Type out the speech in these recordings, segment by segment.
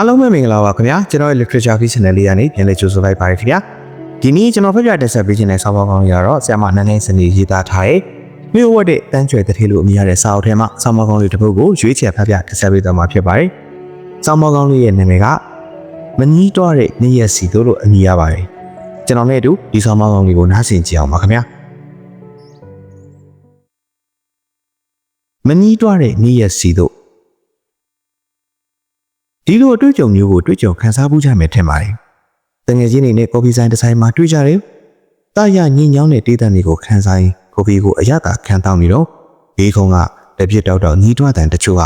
အားလုံးပဲမင်္ဂလာပါခင်ဗျာကျွန်တော်ရဲ့ literature key channel လေးကနေပြန်လည်ကြိုဆိုလိုက်ပါတယ်ခင်ဗျာဒီနေ့ကျွန်တော်ဖတ်ပြတက်ဆက်ပေးခြင်းတဲ့စာပေါင်းကောင်းလေးကတော့ဆရာမနန်းနေစနေရေးသားထားတဲ့မြို့ဝတ်တဲ့တန်းကျွယ်တထေလို့အမည်ရတဲ့စာအုပ်ထဲမှာစာပေါင်းကောင်းလေးတစ်ပုဒ်ကိုရွေးချယ်ဖတ်ပြတက်ဆက်ပေးသွားမှာဖြစ်ပါတယ်စာပေါင်းကောင်းလေးရဲ့နာမည်ကမနီးတော့တဲ့နေ့ရက်စီတို့လို့အမည်ရပါတယ်ကျွန်တော်နဲ့အတူဒီစာပေါင်းကောင်းလေးကိုနားဆင်ကြည့်အောင်ပါခင်ဗျာမနီးတော့တဲ့နေ့ရက်စီတို့ ဒီလိုအတွေ့အကြုံမျိုးကိုတွေ့ကြုံခန်းစားမှုကြမယ်ထင်ပါတယ်။တငယ်ချင်းတွေနဲ့ကော်ဖီဆိုင်တစ်ဆိုင်မှာတွေ့ကြတယ်။တာရညင်ညောင်းတဲ့တေးတံတွေကိုခန်းစားရင်ကော်ဖီကိုအရသာခံတောင်းပြီးတော့ဘေးခုံကလက်ပြတောက်တောက်ညီးတွားတန်တချို့က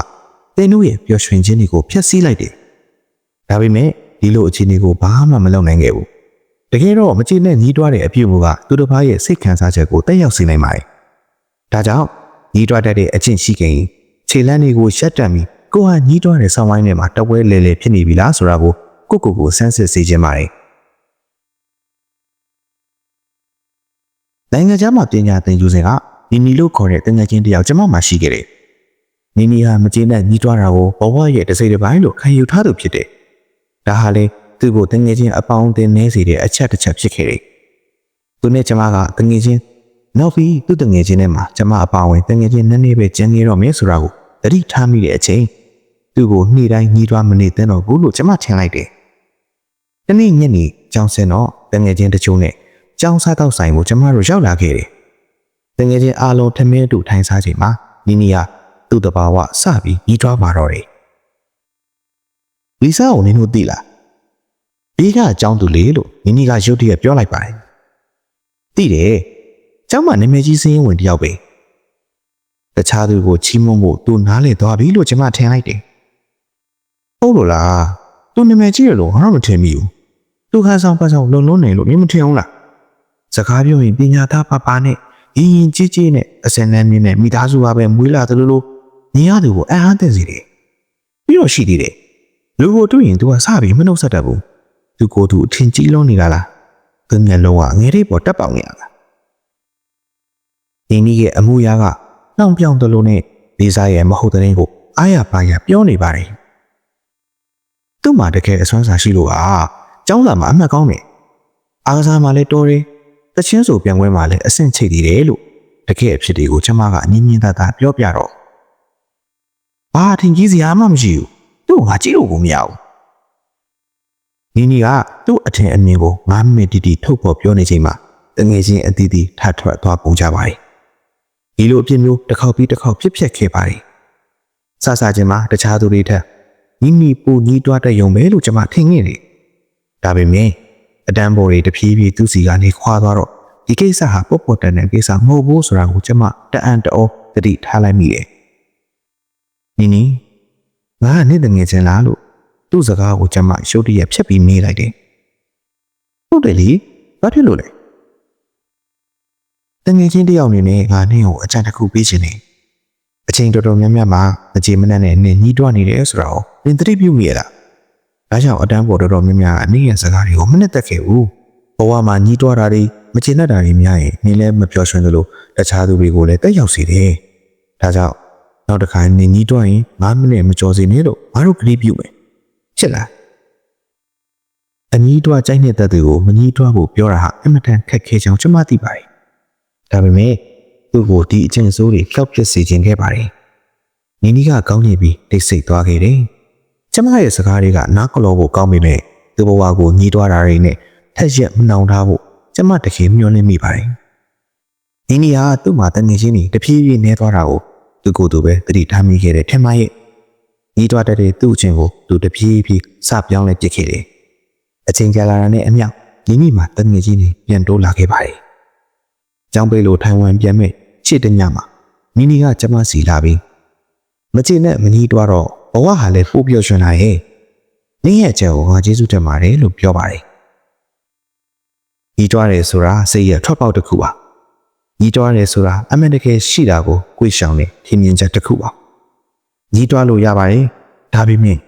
တင်းတို့ရဲ့ပျော်ရွှင်ခြင်းတွေကိုဖျက်ဆီးလိုက်တယ်။ဒါပေမဲ့ဒီလိုအခြေအနေကိုဘာမှမလုပ်နိုင်ခဲ့ဘူး။တကယ်တော့မချေနဲ့ညီးတွားတဲ့အပြုအမူကသူတစ်ပါးရဲ့စိတ်ခံစားချက်ကိုတက်ရောက်စေနိုင်ပါတယ်။ဒါကြောင့်ညီးတွားတတ်တဲ့အကျင့်ရှိခင်ခြေလမ်းတွေကိုရှက်တက်ပြီး ကိုဟာညီးတွားတဲ့ဆောင်းဝိုင်းထဲမှာတပွဲလေလေဖြစ်နေပြီလားဆိုတာကိုကိုကိုကိုစမ်းစစ်စေခြင်းပါတယ်နိုင်ငံခြားမှာပညာသင်ယူစဉ်ကနီနီလို့ခေါ်တဲ့တငယ်ချင်းတယောက်ကျမမှရှိခဲ့တယ်နီနီဟာမကျေနပ်ညီးတွားတာကိုဘဝရဲ့တစ်စိတ်တစ်ပိုင်းလို့ခံယူထားသူဖြစ်တယ်ဒါဟာလေသူ့ကိုတငယ်ချင်းအပေါင်းအသင်းနေစေတဲ့အချက်တစ်ချက်ဖြစ်ခဲ့တယ်သူနဲ့ကျမကတငယ်ချင်းနောက်ပြီးသူ့တငယ်ချင်းနဲ့မှာကျမအပါဝင်တငယ်ချင်းနည်းနည်းပဲကျန်နေတော့မယ်ဆိုတာကိုတတိထားမိတဲ့အချိန် သူ့ကိုနေ့တိုင်းညီးတွားမနေသင့်တော့ဘူးလို့ကျမထင်လိုက်တယ်။တနေ့ညနေကြောင်စင်တော့တငယ်ချင်းတချို့နဲ့ကြောင်စားတော့ဆိုင်ကိုကျမတို့ရောက်လာခဲ့တယ်။တငယ်ချင်းအားလုံးထမင်းတူထိုင်စားချိန်မှာနီနီကသူ့တဘာဝစပြီးညီးတွားมาတော့တယ်။လီဆာကိုနင်တို့သိလား။ဘေးကအကြောင်းသူလေလို့နီနီကရုတ်တရက်ပြောလိုက်ပါတယ်။သိတယ်။ကျောင်းမှာနာမည်ကြီးစင်းရင်ဝင်တယောက်ပဲ။တခြားသူကိုချီးမွမ်းဖို့သူနားလေသွားပြီလို့ကျမထင်လိုက်တယ်။ ဟုတ်လို့လား။သူနာမည်ကြီးရလို့ငါတော့မထင်မိဘူး။သူခါဆောင်ပါဆောင်လုံလုံးနေလို့မင်းမထင်ဘူးလား။စကားပြောရင်ပညာသားပါပါနဲ့ရင်ရင်ကြီးကြီးနဲ့အစင်လန်းမြင်းနဲ့မိသားစုကပဲမွေးလာတယ်လို့လို့ညီရသူကိုအံ့အားသင့်စေတယ်။ပြီးတော့ရှိသေးတယ်။လူကိုတွေ့ရင်သူကစပြီးမနှုတ်ဆက်တတ်ဘူး။သူကိုယ်သူအထင်ကြီးလုံးနေတာလား။သူမျက်လုံးကငယ်လေးပေါ်တက်ပေါင်နေရတာ။ဒီနည်းရဲ့အမှုရာကနှောင်ပြောင်တယ်လို့နဲ့လေးစားရဲ့မဟုတ်တဲ့ရင်ကိုအားရပါရပြောနေပါတယ်။ သူ့မှာတကယ်အစွမ်းစားရှိလို့ဟာကျောင်းသားမှာအမှတ်ကောင်းတယ်။အားကစားမှာလည်းတော်တယ်။တချင်းဆိုပြန်ပွဲမှာလည်းအဆင့်ချိတ်တည်တယ်လို့တကယ်အဖြစ်တွေကိုကျမကအငင်းငင်းသားသားပြောပြတော့ဘာထင်ကြီးစရာမှမရှိဘူး။သူ့ကိုငါကြည့်လို့ကိုမရဘူး။နီနီကသူ့အထင်အမြင်ကို9မိနစ်တိတိထုတ်ဖော်ပြောနေချိန်မှာတငယ်ချင်းအသီးသီးထထွက်သွားကုန်ကြပါတယ်။ဒီလိုအဖြစ်မျိုးတစ်ခေါက်ပြီးတစ်ခေါက်ဖြစ်ဖြစ်ခဲ့ပါတယ်။ဆဆချင်းမှာတခြားသူတွေထက် နီနီပူညီးတွားတဲ့ယုံပဲလို့ကျွန်မထင်ခဲ့တယ်။ဒါပေမဲ့အတန်းပေါ်တွေတဖြည်းဖြည်းသူ့စီကနေခွာသွားတော့ဒီကိစ္စဟာပုတ်ပုတ်တန်တဲ့ကိစ္စမဟုတ်ဘူးဆိုတာကိုကျွန်မတအံ့တောသတိထားလိုက်မိတယ်။နီနီငါကနေ့တငယ်ချင်းလားလို့သူ့စကားကိုကျွန်မရုတ်တရက်ဖြတ်ပြီးမေးလိုက်တယ်။ဟုတ်တယ်လေဘာဖြစ်လို့လဲ။တငယ်ချင်းတယောက်အနေနဲ့ငါနင့်ကိုအကြံတစ်ခုပေးချင်တယ်။ အချိန်တော်တော်များများမှာအချိန်မနက်နဲ့နင့်ညီးတွားနေတယ်ဆိုတော့နင်သတိပြုမိရလား။ဒါကြောင့်အတန်းပေါ်တော်တော်များများအနေရဲ့စကားတွေကိုမနဲ့သက်ခဲ့ဘူး။ဘဝမှာညီးတွားတာတွေမချင်တတ်တာတွေများရင်နင်လည်းမပျော်ရွှင်သလိုတခြားသူတွေကိုလည်းတက်ရောက်စေတယ်။ဒါကြောင့်နောက်တစ်ခါနင်ညီးတွားရင်9မိနစ်မကျော်စေနဲ့လို့ငါတို့ကတိပြုမယ်။ချစ်လား။အညီးတွားကြိုက်နေတဲ့သူကိုမညီးတွားဖို့ပြောတာဟာအင်မတန်ခက်ခဲကြောင်းကျွန်မသိပါတယ်။ဒါပေမဲ့ သူ့ကိုဒီအချင်းစိုးတွေကြောက်ပြစ်စေခြင်းခဲ့ပါတယ်။နီနီကကောင်းနေပြီးတိတ်ဆိတ်သွားခဲ့တယ်။ကျမရဲ့စကားတွေကနားကလောဖို့ကောင်းပေမဲ့သူ့ဘဝကိုညီးတွားတာတွေနဲ့ထက်ရက်မနှောင်ထားဖို့ကျမတခင်မျှော်လင့်မိပါတယ်။နီနီကသူ့မှာတငယ်ချင်းတွေတဖြည်းဖြည်းနေသွားတာကိုသူကိုယ်သူပဲသတိထားမိခဲ့တယ်ထင်မရဲ့။ညီးတွားတတ်တဲ့သူ့အချင်းကိုသူတဖြည်းဖြည်းစပြောင်းလဲပစ်ခဲ့တယ်။အချိန်ကြာလာတာနဲ့အမျှနီနီမှာတငယ်ချင်းတွေပြန်တိုးလာခဲ့ပါတယ်။ကျောင်းပိတ်လို့ထိုင်ဝမ်ပြန်မဲ့ ချစ်တဲ့ညမှာနီနီကကျမစီလာပြီးမချစ်နဲ့မနီးတွားတော့ဘဝဟာလည်းပို့ပြောရွှင်လာရဲ့နင်းရဲ့အချက်ကိုငါကျေးဇူးတင်ပါတယ်လို့ပြောပါတယ်ညီးတွားတယ်ဆိုတာစိတ်ရထွက်ပေါက်တစ်ခုပါညီးတွားတယ်ဆိုတာအမှန်တကယ်ရှိတာကိုကိုယ်ရှောင်နေထင်မြင်ချက်တစ်ခုပါညီးတွားလို့ရပါတယ်ဒါပေမဲ့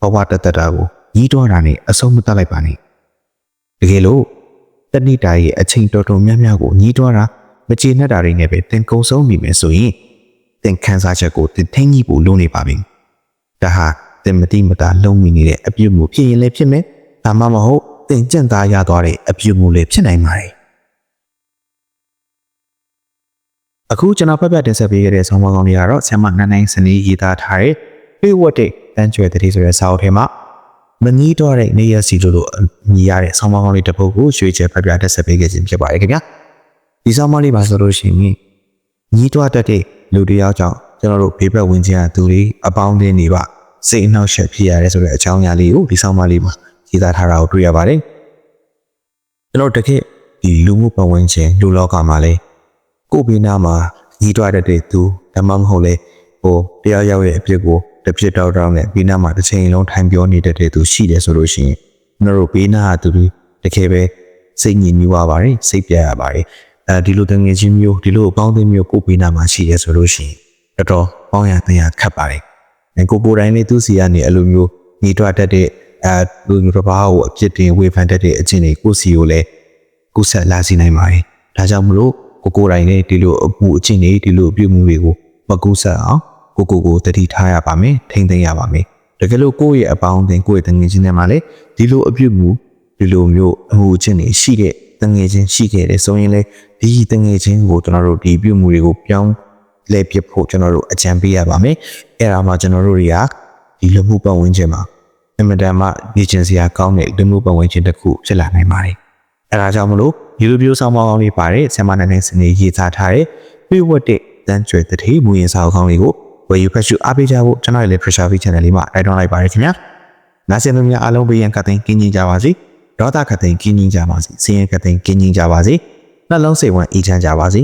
ဘဝတသက်တာကိုညီးတွားတာနဲ့အဆုံးမသတ်လိုက်ပါနဲ့တကယ်လို့တဏိတာရဲ့အချိန်တော်တော်များများကိုညီးတွားတာ မကျေနပ်တာတွေနဲ့ပဲသင်ကုံဆုံးမိမယ်ဆိုရင်သင်ခံစားချက်ကိုသင်ထိန်းကြီးဖို့လိုနေပါပြီ။ဒါဟာတင်မတိမတာလုံးမိနေတဲ့အပြုတ်မှုဖြစ်ရင်လည်းဖြစ်မယ်ဒါမှမဟုတ်တင်ကြံ့သားရသွားတဲ့အပြုတ်မှုလည်းဖြစ်နိုင်ပါတယ်အခုကျွန်တော်ဖတ်ပြတင်ဆက်ပေးခဲ့တဲ့ဆောင်းပါးကောင်းတွေကတော့ဆ iam နန်းနိုင်စနေရေးသားထားတဲ့ပြေဝတ်တဲ့တန်းကျွယ်တဲ့ဆိုတဲ့စာအုပ်ထဲမှာမနီးတော့တဲ့နေရစီလိုလိုမြည်ရတဲ့ဆောင်းပါးကောင်းလေးတစ်ပုဒ်ကိုရွှေချယ်ဖတ်ပြတင်ဆက်ပေးခဲ့ခြင်းဖြစ်ပါတယ်ခင်ဗျာ ဒီဆောင်းပါးလေးပါဆိုလို့ရှိရင်ညီးတွားတတ်တဲ့လူတစ်ယောက်ကြောင့်ကျွန်တော်တို့ဘေးဘက်ဝင်ခြင်းအသူတွေအပေါင်းအသင်းတွေပါစိတ်အနှောက်အယှက်ဖြစ်ရတယ်ဆိုတဲ့အကြောင်းအရာလေးကိုဒီဆောင်းပါးလေးမှာရေးသားထားတာကိုတွေ့ရပါတယ်ကျွန်တော်တကယ်ဒီလူမှုပတ်ဝန်းကျင်လူလောကမှာလည်းကိုယ်ဘေးနားမှာညီးတွားတတ်တဲ့သူဒါမှမဟုတ်လေဟိုတရားရောက်ရဲ့အဖြစ်ကိုတစ်ဖြစ်တောက်တောက်နဲ့ဘေးနားမှာတစ်ချိန်လုံးထိုင်ပြောနေတတ်တဲ့သူရှိတယ်ဆိုလို့ရှိရင်ကျွန်တော်တို့ဘေးနားကသူတွေတကယ်ပဲစိတ်ညစ်ညူရပါတယ်စိတ်ပြတ်ရပါတယ် အဲဒီလိုတငယ်ချင်းမျိုးဒီလိုအပေါင်းအသင်းမျိုးကိုယ်ဘေးနားမှာရှိရဲဆိုလို့ရှိရင်တော်တော်ပေါင်းရတရားခတ်ပါတယ်အဲကိုကိုယ်တိုင်လေးသူစီကနေအလိုမျိုးညီတွားတတ်တဲ့အဲလူမျိုးတစ်ပါးကိုအပြစ်တင်ဝေဖန်တတ်တဲ့အချင်းတွေကိုစီကိုလည်းကိုဆက်လာစီနိုင်ပါတယ်ဒါကြောင့်မလို့ကိုကိုယ်တိုင်လည်းဒီလိုအမှုအချင်းတွေဒီလိုအပြုမှုတွေကိုမကူးဆက်အောင်ကိုကိုကိုတတိထားရပါမယ်ထိမ့်သိမ်းရပါမယ်တကယ်လို့ကိုယ့်ရဲ့အပေါင်းအသင်းကိုယ့်ရဲ့တငယ်ချင်းတွေမှာလည်းဒီလိုအပြုမှုဒီလိုမျိုးအမှုအချင်းတွေရှိတဲ့ တငယ်ချင်းရှိခဲ့တယ်ဆိုရင်လေဒီတငယ်ချင်းကိုကျွန်တော်တို့ဒီပြုမှုတွေကိုပြောင်းလဲပြဖို့ကျွန်တော်တို့အကြံပေးရပါမယ်အဲ့ဒါမှကျွန်တော်တို့တွေကဒီလူမှုပတ်ဝန်းကျင်မှာအင်မတန်မှနေကျင်စရာကောင်းတဲ့လူမှုပတ်ဝန်းကျင်တစ်ခုဖြစ်လာနိုင်ပါတယ်အဲ့ဒါကြောင့်မလို့ဒီလိုမျိုးဆောင်းပါးကောင်းလေးပါတယ်ဆင်မနိုင်တဲ့စနေရေးသားထားတဲ့ပြည့်ဝတ်တဲ့တန်းကျွဲတတိမူရင်စာအုပ်ကောင်းလေးကိုဝယ်ယူဖတ်ရှုအားပေးကြဖို့ကျွန်တော်ရဲ့ pressure feed channel လေးမှာတိုက်တွန်းလိုက်ပါရခင်ဗျာနားဆင်သူများအားလုံးဘေးရန်ကသိန်းကင်းကြီးကြပါစေ ဒေါသခသိန်းကင်းကြီးကြပါစေစင်ရခသိန်းကင်းကြီးကြပါစေနှလုံးစိတ်ဝမ်းအေးချမ်းကြပါစေ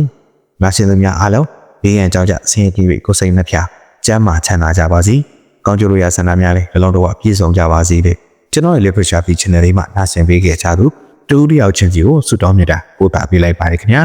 နားဆင်သူများအားလုံးဘေးရန်ကြောင့်ကြဆင်းရဲကြ၍ကိုယ်စိတ်နှဖျားကျမ်းမာချမ်းသာကြပါစေကောင်းကျိုးလိုရာဆန္ဒများလည်းဘလုံးတော့ပြည့်စုံကြပါစေတဲ့ကျွန်တော်ရဲ့ pressure feed channel လေးမှာနားဆင်ပေးခဲ့ကြသူတူတယောက်ချင်းစီကိုဆုတောင်းမြတ်တာပို့တာပေးလိုက်ပါရခင်ဗျာ